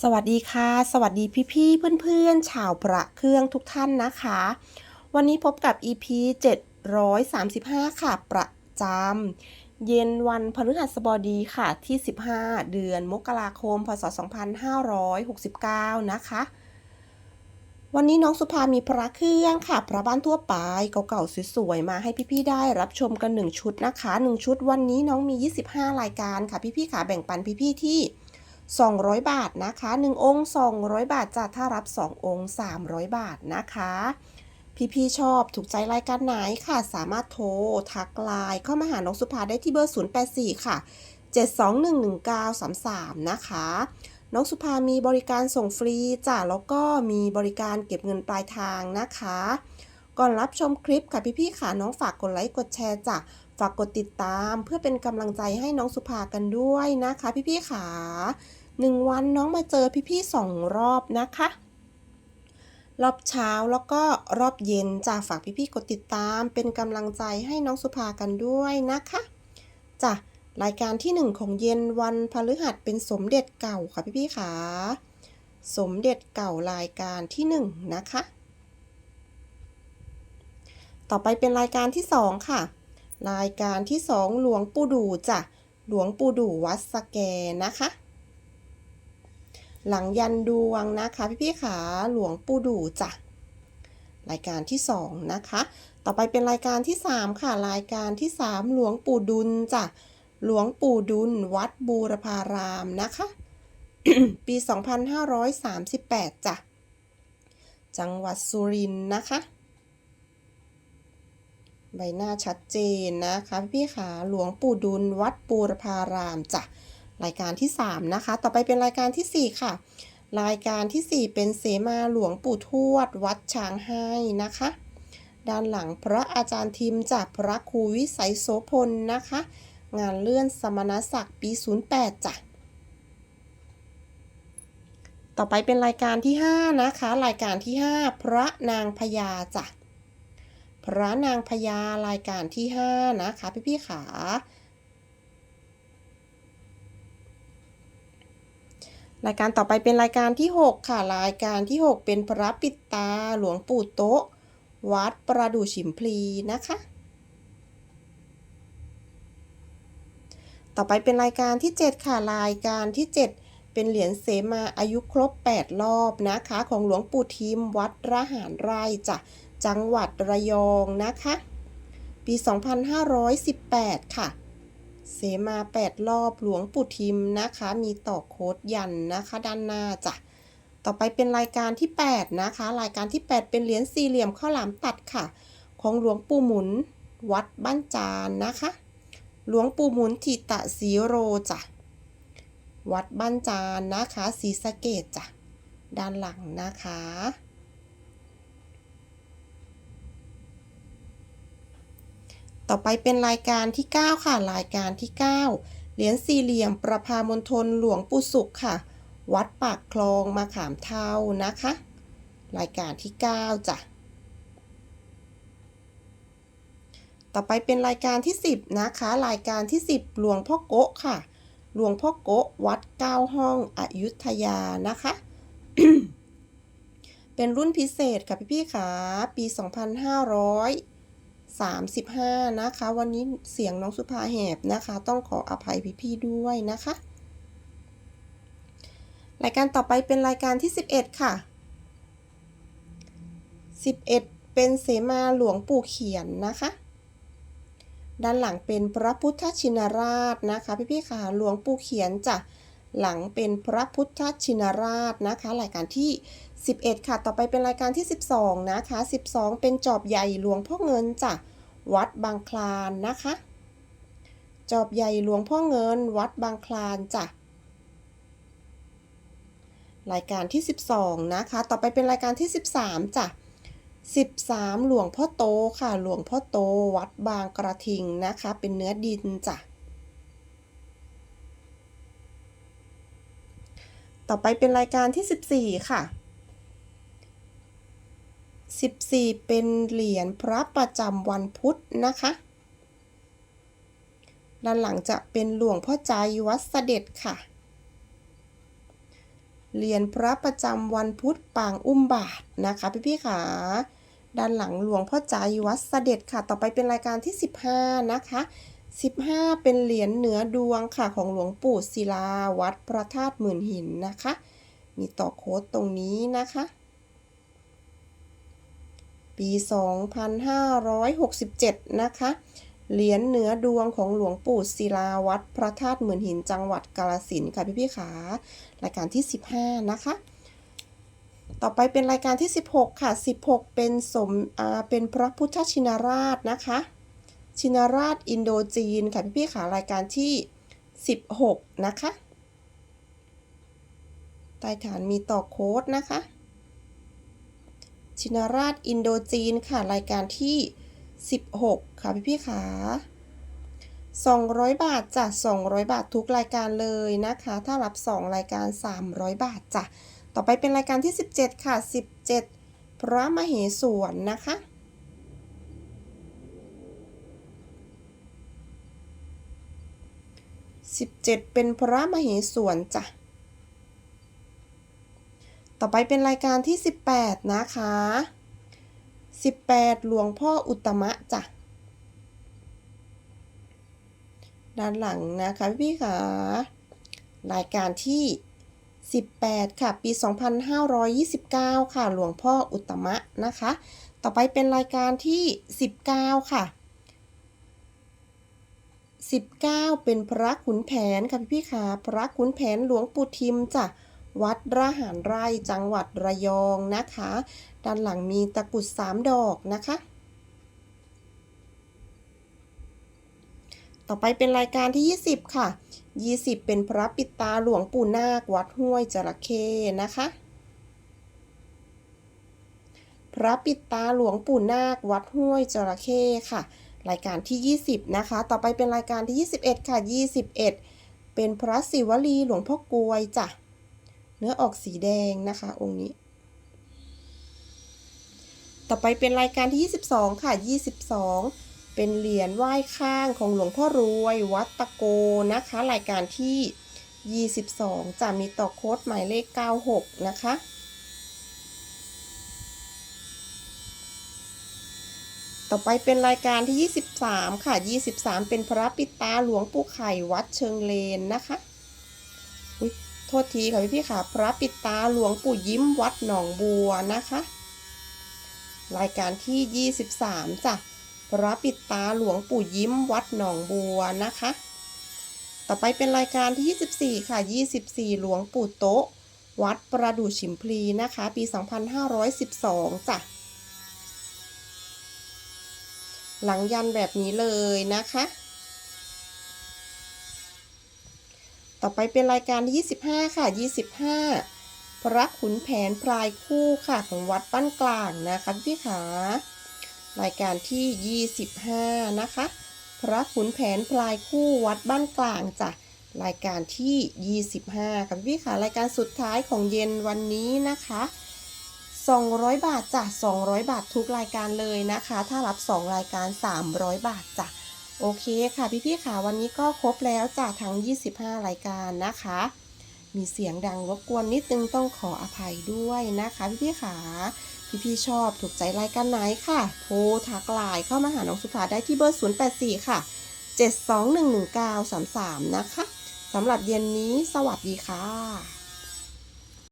สวัสดีค่ะ สวัสดีพี่ๆเพื่อนๆ ชาวประเครื่องทุกท่านนะคะ วันนี้พบกับ EP 735 ค่ะ ประจำเย็นวันพฤหัสบดีค่ะที่ 15 เดือนมกราคม พศ 2569 นะคะ วันนี้น้องสุภามีพระเครื่องค่ะ พระบ้านทั่วไปเก่าๆสวยๆมาให้พี่ๆได้รับชมกัน 1 ชุดนะคะ 1 ชุดวันนี้น้องมี 25 รายการค่ะพี่ๆค่ะแบ่งปันพี่ๆที่ 200 บาทนะคะ 1 องค์ 200 บาทจ้ะถ้ารับ 2 องค์ 300 บาทนะคะ พี่ๆชอบถูกใจรายการไหนค่ะ สามารถโทร ทักไลน์เข้ามาหาน้องสุภาได้ที่เบอร์ 084 ค่ะ 7211933 นะคะ น้องสุภามีบริการส่งฟรีจ้ะแล้วก็มีบริการเก็บเงินปลายทางนะคะ ก่อนรับชมคลิปค่ะพี่ๆค่ะน้องฝากกดไลค์กดแชร์จ้ะ ฝากกดติดตามเพื่อเป็นกำลังใจให้น้องสุภากันด้วยนะคะพี่ๆค่ะหนึ่งวันน้องมาเจอพี่ๆสองรอบนะคะ รอบเช้าแล้วก็รอบเย็นจ้ะฝากพี่ๆกดติดตาม เป็นกำลังใจให้น้องสุภากันด้วยนะคะจ้ะรายการที่หนึ่งของเย็นวันพฤหัสเป็นสมเด็จเก่าค่ะพี่ๆค่ะสมเด็จเก่ารายการที่หนึ่งนะคะ ต่อไปเป็นรายการที่สองค่ะ รายการที่สองหลวงปู่ดูจ้ะหลวงปู่ดูวัดสแกนะคะ หลังยันดวงนะคะพี่ๆขาหลวงปู่ดูจ้ะรายการที่สองนะคะ ต่อไปเป็นรายการที่สามค่ะ รายการที่สามหลวงปู่ดุลจ้ะหลวงปู่ดุลวัดบูรพารามนะคะ ปี 2538จ้ะจังหวัดสุรินทร์นะคะ ใบหน้าชัดเจนนะคะพี่ขาหลวงปู่ดุลวัดปูรพารามจ้ะรายการที่ 3 นะคะ ต่อไปเป็นรายการทีสี่4 ค่ะ รายการทีสี่ 4 เป็นเสมาหลวงปู่ทวด วัดช้างให้นะคะ ด้านหลังพระอาจารย์ทิมจากพระครูวิสัยโสพลนะคะ งานเลื่อนสมณศักดิ์ปี 08จ้ะต่อไปเป็นรายการที่ 5 นะคะ รายการที่ 5 พระนางพญาจ้ะ พระนางพญารายการที่ 5 นะคะพี่พี่ๆขา รายการต่อไปเป็นรายการที่ 6 ค่ะ รายการที่ 6 เป็นพระปิดตาหลวงปู่โต๊ะ วัดประดู่ฉิมพลีนะคะต่อไปเป็นรายการที่ 7 ค่ะ รายการที่ 7 เป็นเหรียญเสมาอายุครบ 8 รอบนะคะ ของหลวงปู่ทิมวัดระหารไร่จ้ะ จังหวัดระยองนะคะ ปี 2518 ค่ะ เสมา 8 รอบหลวงปู่ทิมนะคะ มีต่อโค้ดยันนะคะ ด้านหน้าจ้ะต่อไปเป็นรายการที่ 8 นะคะ รายการที่ 8 เป็นเหรียญสี่เหลี่ยมข้าวหลามตัดค่ะ ของหลวงปู่หมุนวัดบ้านจานนะคะ หลวงปู่หมุนทิตะสีโรจ้ะวัดบ้านจานนะคะศีสะเกดจ้ะด้านหลังนะคะ ต่อไปเป็นรายการที่ 9 ค่ะ รายการที่ 9 เหรียญสี่เหลี่ยมประพามณฑลหลวงปู่สุขค่ะ วัดปากคลองมาขามเท่านะคะ รายการที่ 9จ้ะ ต่อไปเป็นรายการที่ 10 นะคะ รายการที่ 10 หลวงพ่อโกะค่ะ หลวงพ่อโกะวัดเก้าห้องอยุธยานะคะ เป็นรุ่นพิเศษค่ะพี่ๆค่ะ ปี 35 นะคะ วันนี้เสียงน้องสุภาแหบนะคะ ต้องขออภัยพี่ๆด้วยนะคะ รายการต่อไปเป็นรายการที่ 11 ค่ะ 11 เป็นเสมาหลวงปู่เขียนนะคะ ด้านหลังเป็นพระพุทธชินราชนะคะ พี่ๆค่ะหลวงปู่เขียนจ้ะ หลังเป็นพระพุทธชินราชนะคะ รายการที่ 11 ค่ะ ต่อไปเป็นรายการที่ 12 นะคะ 12 เป็นจอบใหญ่หลวงพ่อเงินจ้ะวัดบางคลานนะคะ จอบใหญ่หลวงพ่อเงิน วัดบางคลานจ้ะรายการที่ 12 นะคะ ต่อไปเป็นรายการที่ 13จ้ะ13 หลวงพ่อโตค่ะ หลวงพ่อโต วัดบางกระทิงนะคะ เป็นเนื้อดินจ้ะ ต่อไปเป็นรายการที่ 14 ค่ะ 14 เป็นเหรียญพระประจำวันพุธนะคะ ด้านหลังจะเป็นหลวงพ่อใจวัดเสด็จค่ะ เหรียญพระประจำวันพุธปางอุ้มบาทนะคะพี่ๆค่ะด้านหลังหลวงพ่อใจวัดเสด็จค่ะ ต่อไปเป็นรายการที่ 15 นะคะ 15 เป็นเหรียญเหนือดวงค่ะของหลวงปู่ศิลาวัดพระธาตุหมื่นหินนะคะ มีต่อโค้ดตรงนี้นะคะ ปี 2567 นะคะ เหรียญเหนือดวงของหลวงปู่ศิลาวัดพระธาตุหมื่นหินจังหวัดกาฬสินค่ะพี่ๆค่ะรายการที่ 15 นะคะ ต่อไปเป็นรายการที่ 16 ค่ะ 16 เป็นสมอเป็นพระพุทธชินราชนะคะ ชินราชอินโดจีนค่ะพี่ๆค่ะรายการที่ 16 นะคะ ใต้ฐานมีต่อโค้ดนะคะ ชินราชอินโดจีนค่ะรายการที่ 16 ค่ะพี่ๆค่ะ200 บาทจ้ะ200 บาททุกรายการเลยนะคะ ถ้ารับ 2 รายการ 300 บาทจ้ะต่อไปเป็นรายการที่ 17 ค่ะ 17 พระมเหสวนนะคะ 17 เป็นพระมเหสวนจ้ะ ต่อไปเป็นรายการที่ 18 นะคะ 18 หลวงพ่ออุตมะจ้ะ ด้านหลังนะคะพี่ๆค่ะ รายการที่ 18 ค่ะ ปี 2529 ค่ะ หลวงพ่ออุตตมะนะคะ ต่อไปเป็นรายการที่ 19 ค่ะ 19 เป็นพระขุนแผนค่ะพี่ๆค่ะพระขุนแผนหลวงปู่ทิมจ้ะวัดระหารไร่จังหวัดระยองนะคะ ด้านหลังมีตะกุดสามดอกนะคะ ต่อไปเป็นรายการที่ 20 ค่ะ 20 เป็นพระปิตาหลวงปู่นาควัดห้วยจระเข้นะคะ พระปิตาหลวงปู่นาควัดห้วยจระเข้ค่ะ รายการที่ 20 นะคะ ต่อไปเป็นรายการที่ 21 ค่ะ 21 เป็นพระศิวลีหลวงพ่อกลวยจ้ะ เนื้อออกสีแดงนะคะ องค์นี้ ต่อไปเป็นรายการที่ 22 ค่ะ 22 เป็นเหรียญไหว้ข้างของหลวงพ่อรวยวัดตะโกนะคะ รายการที่ 22จะมีต่อโค้ดหมายเลข 96 นะคะ ต่อไปเป็นรายการที่ 23 ค่ะ 23 เป็นพระปิตาหลวงปู่ไข่วัดเชิงเลนนะคะอุ๊ยโทษทีค่ะพี่พี่ค่ะ พระปิตาหลวงปู่ยิ้มวัดหนองบัวนะคะ รายการที่ 23จ้ะพระปิตาหลวงปู่ยิ้มวัดหนองบัวนะคะ ต่อไปเป็นรายการที่ 24 ค่ะ 24 หลวงปู่โต๊ะ วัดประดู่ฉิมพลีนะคะ ปี 2512จ้ะ หลังยันแบบนี้เลยนะคะ ต่อไปเป็นรายการที่25 ค่ะ 25 พระขุนแผนพลายคู่ค่ะของวัดบ้านกลางนะคะพี่ขารายการที่ 25 นะคะ พระขุนแผนพลายคู่วัดบ้านกลางจ้ะรายการที่ 25 ค่ะพี่ขารายการสุดท้ายของเย็นวันนี้นะคะ 200 บาทจ้ะ200 บาททุกรายการเลยนะคะ ถ้ารับ 2 รายการ 300 บาทจ้ะโอเคค่ะพี่ๆค่ะวันนี้ก็ครบแล้วจ้ะทั้ง 25 รายการนะคะ มีเสียงดังรบกวนนิดนึงต้องขออภัยด้วยนะคะพี่ๆค่ะพี่ๆชอบถูกใจรายการไหนค่ะ โทรทักไลน์เข้ามาหาน้องสุภาได้ที่เบอร์ 084 ค่ะ 7211933 นะคะสำหรับเย็นนี้สวัสดีค่ะ